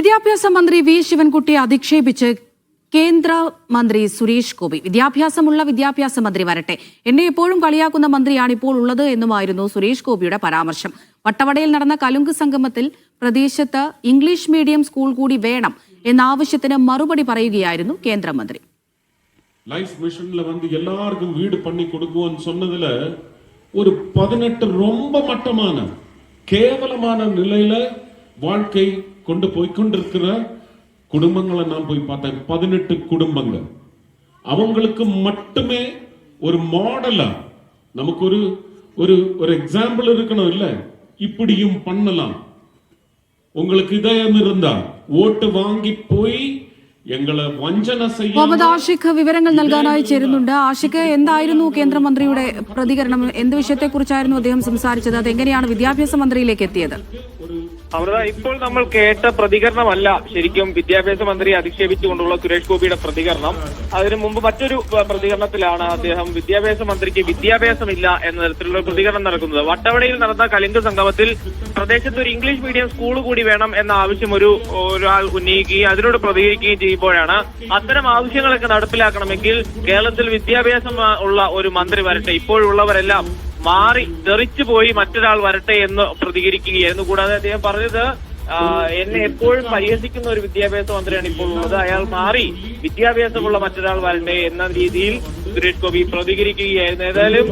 വിദ്യാഭ്യാസ മന്ത്രി വി ശിവൻകുട്ടിയെ അധിക്ഷേപിച്ച് കേന്ദ്ര മന്ത്രി സുരേഷ് ഗോപി വിദ്യാഭ്യാസമുള്ള വിദ്യാഭ്യാസ മന്ത്രി വരട്ടെ എന്നെ എപ്പോഴും കളിയാക്കുന്ന മന്ത്രിയാണ് ഇപ്പോൾ ഉള്ളത് എന്നുമായിരുന്നു സുരേഷ് ഗോപിയുടെ പരാമർശം വട്ടവടയിൽ നടന്ന കലുങ്ക് സംഗമത്തിൽ പ്രദേശത്ത് ഇംഗ്ലീഷ് മീഡിയം സ്കൂൾ കൂടി വേണം എന്ന ആവശ്യത്തിന് മറുപടി പറയുകയായിരുന്നു കേന്ദ്രമന്ത്രി லைஃப் மிஷன்ல வந்து எல்லாருக்கும் வீடு பண்ணி கொடுக்குவோம்னு சொன்னதுல ஒரு பதினெட்டு ரொம்ப மட்டமான கேவலமான நிலையில வாழ்க்கை கொண்டு போய்க்கொண்டிருக்கிற குடும்பங்களை நான் போய் பார்த்தேன் பதினெட்டு குடும்பங்கள் அவங்களுக்கு மட்டுமே ஒரு மாடலா நமக்கு ஒரு ஒரு ஒரு எக்ஸாம்பிள் இருக்கணும் இல்ல இப்படியும் பண்ணலாம் உங்களுக்கு இதயம் இருந்தா ஓட்டு வாங்கி போய் எங்களை வஞ்சனை செய்ய മുഹമ്മദ് ആഷിഖ് വിവരങ്ങൾ നൽകാനായി ചേരുന്നുണ്ട് ആഷിഖ് എന്തായിരുന്നു കേന്ദ്രമന്ത്രിയുടെ പ്രതികരണം എന്ത് വിഷയത്തെക്കുറിച്ചായിരുന്നു അദ്ദേഹം സംസാരിച്ചത് അതെങ്ങനെയാണ് വിദ്യാഭ്യാസ മന്ത്രിയിലേക്ക് എത്തിയത് അമൃത ഇപ്പോൾ നമ്മൾ കേട്ട പ്രതികരണമല്ല ശരിക്കും വിദ്യാഭ്യാസ മന്ത്രിയെ അധിക്ഷേപിച്ചുകൊണ്ടുള്ള സുരേഷ് ഗോപിയുടെ പ്രതികരണം. അതിനു മുമ്പ് മറ്റൊരു പ്രതികരണത്തിലാണ് അദ്ദേഹം വിദ്യാഭ്യാസ മന്ത്രിക്ക് വിദ്യാഭ്യാസമില്ല എന്ന തരത്തിലുള്ള പ്രതികരണം നടക്കുന്നത്. വട്ടവടയിൽ നടന്ന കലിംഗ സംഗമത്തിൽ പ്രദേശത്ത് ഒരു ഇംഗ്ലീഷ് മീഡിയം സ്കൂൾ കൂടി വേണം എന്ന ആവശ്യം ഒരു ഒരാൾ ഉന്നയിക്കുകയും അതിനോട് പ്രതികരിക്കുകയും ചെയ്യുമ്പോഴാണ് അത്തരം ആവശ്യങ്ങളൊക്കെ നടപ്പിലാക്കണമെങ്കിൽ കേരളത്തിൽ വിദ്യാഭ്യാസം ഉള്ള ഒരു മന്ത്രി വരട്ടെ. ഇപ്പോഴുള്ളവരെല്ലാം മാറി തെറിച്ചു പോയി മറ്റൊരാൾ വരട്ടെ എന്ന് പ്രതികരിക്കുകയായിരുന്നു. കൂടാതെ അദ്ദേഹം പറഞ്ഞത് എന്നെ എപ്പോഴും പരിഹസിക്കുന്ന ഒരു വിദ്യാഭ്യാസ മന്ത്രിയാണ് ഇപ്പോൾ ഉള്ളത്. അയാൾ മാറി വിദ്യാഭ്യാസമുള്ള മറ്റൊരാൾ വരണ്ടേ എന്ന രീതിയിൽ സുരേഷ് ഗോപി പ്രതികരിക്കുകയായിരുന്നു. ഏതായാലും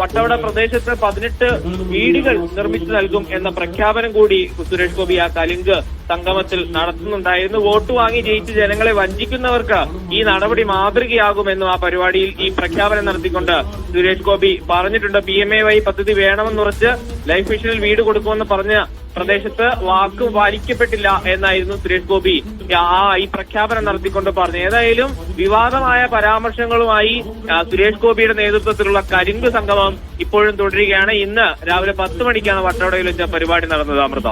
വട്ടവട പ്രദേശത്ത് പതിനെട്ട് വീടുകൾ നിർമ്മിച്ചു നൽകും എന്ന പ്രഖ്യാപനം കൂടി സുരേഷ് ഗോപി ആ കലിങ്ക് സംഗമത്തിൽ നടത്തുന്നുണ്ടായിരുന്നു. വോട്ട് വാങ്ങി ജയിച്ച് ജനങ്ങളെ വഞ്ചിക്കുന്നവർക്ക് ഈ നടപടി മാതൃകയാകുമെന്നും ആ പരിപാടിയിൽ ഈ പ്രഖ്യാപനം നടത്തിക്കൊണ്ട് സുരേഷ് ഗോപി പറഞ്ഞിട്ടുണ്ട്. പി എം എ വൈ പദ്ധതി വേണമെന്നുറച്ച് ലൈഫ് മിഷനിൽ വീട് കൊടുക്കുമെന്ന് പറഞ്ഞ പ്രദേശത്ത് വാക്ക് പാലിക്കപ്പെട്ടില്ല എന്നായിരുന്നു സുരേഷ് ഗോപി. ആ ഈ പ്രഖ്യാപനം നടത്തിക്കൊണ്ട് പറഞ്ഞു ഏതായാലും വിവാദമായ പരാമർശങ്ങളുമായി സുരേഷ് ഗോപിയുടെ നേതൃത്വത്തിലുള്ള കരിങ്ക് സംഗമം ഇപ്പോഴും തുടരുകയാണ്. ഇന്ന് രാവിലെ പത്ത് മണിക്കാണ് വട്ടവടയിൽ വെച്ച പരിപാടി നടന്നത് അമൃത.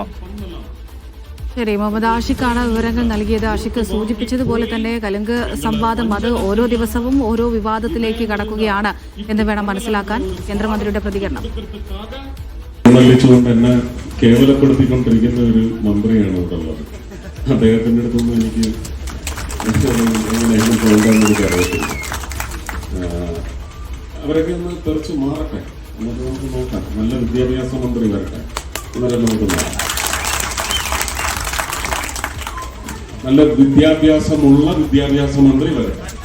ശരി മുഹമ്മദ് ആഷിഖാണ് വിവരങ്ങൾ നൽകിയത്. ആഷിഖ് സൂചിപ്പിച്ചതുപോലെ തന്നെ കലുങ്ക് സംവാദം അത് ഓരോ ദിവസവും ഓരോ വിവാദത്തിലേക്ക് കടക്കുകയാണ് എന്ന് വേണം മനസ്സിലാക്കാൻ കേന്ദ്രമന്ത്രിയുടെ പ്രതികരണം. കേവലപ്പെടുത്തിക്കൊണ്ടിരിക്കുന്ന ഒരു മന്ത്രിയാണ് ഇവിടെ അദ്ദേഹത്തിന്റെ അടുത്തൊന്നും എനിക്ക് എങ്ങനെയാണ് പോകേണ്ടതെന്ന് അറിയത്തില്ല. അവരൊക്കെ ഒന്ന് തെറിച്ച് മാറട്ടെ. എന്നിട്ട് നമുക്ക് നോക്കാം. നല്ല വിദ്യാഭ്യാസ മന്ത്രി വരട്ടെ. എന്നൊക്കെ നമുക്ക് നോക്കാം. നല്ല വിദ്യാഭ്യാസമുള്ള വിദ്യാഭ്യാസ മന്ത്രി വരട്ടെ.